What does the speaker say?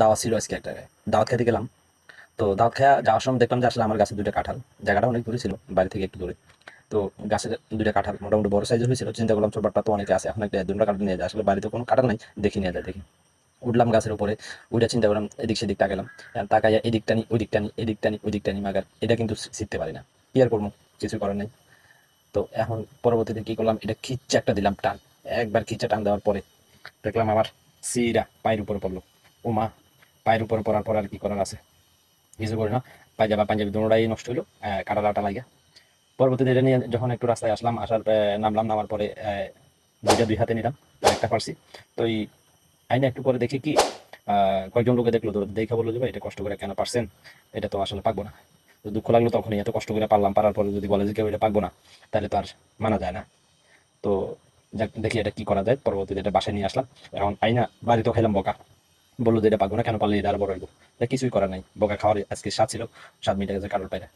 দাওয়াত ছিল আজকে একটা। দাওয়াত খেতে গেলাম। তো দাওয়াত খাওয়া যাওয়ার সময় দেখলাম যে আসলে আমার গাছে দুটো কাঁঠাল। জায়গাটা অনেক দূরে ছিল, বাড়ি থেকে একটু দূরে। তো গাছের দুটো কাঁঠাল, মোটামুটি বড় সাইজের হয়েছিল। চিন্তা করলাম ছোটটা তো অনেকে আছে, এখন একটা দুটো কাঁঠাল নিয়ে যায়। আসলে বাড়িতে কোনো কাঁঠাল নাই, দেখি নিয়ে যায়, দেখি। উঠলাম গাছের উপরে ওইটা চিন্তা করলাম এদিক সেদিক তাকালাম। তাকাইয়া এদিকটা নি ওই দিকটা নি এদিকটা নি ওই দিকটা নি মাগার। এটা কিন্তু শিখতে পারি না। কি আর করব? কিছু করার নেই। তো এখন পরবর্তীতে কি করলাম? এটা খিচ্চা একটা দিলাম টান। একবার খিচ্চা টান দেওয়ার পরে দেখলাম আমার সিরা পায়ের উপরে পড়ল। ও মা পায়ের উপরে পড়ার পর আর কি করার আছে? কিছু করি না। পায়জামা, পাঞ্জাবি দুটাই নষ্ট হইল কাটা লাটা লাগিয়া। পরবর্তীতে এটা নিয়ে যখন একটু রাস্তায় আসলাম, আসার নামলাম, নামার পরে দুইটা দুই হাতে নিলাম একটা পারছি। তো এই আইনে একটু পরে দেখি কি কয়েকজন লোকে দেখল, তো দেখে বলল যে, ভাই, এটা কষ্ট করে কেন পারছেন? এটা তো আসলে পাকবো না। তো দুঃখ লাগল তখনই, এত কষ্ট করে পারলাম, পারার পরে যদি বলে যে, কেউ এটা পাকবো না, তাহলে তো আর মানা যায় না। তো দেখি এটা কি করা যায়। পরবর্তীতে এটা বাসায় নিয়ে আসলাম। এখন আইনা বাড়িতেও খেলাম বকা। বলল যে, এটা পাকবো না, কেন পারলে এটা আর বড় হইব? কিছুই করার নাই। বোকা খাওয়ার আজকে স্বাদ ছিল, স্বাদ মিটে গেছে কারোর পায়রা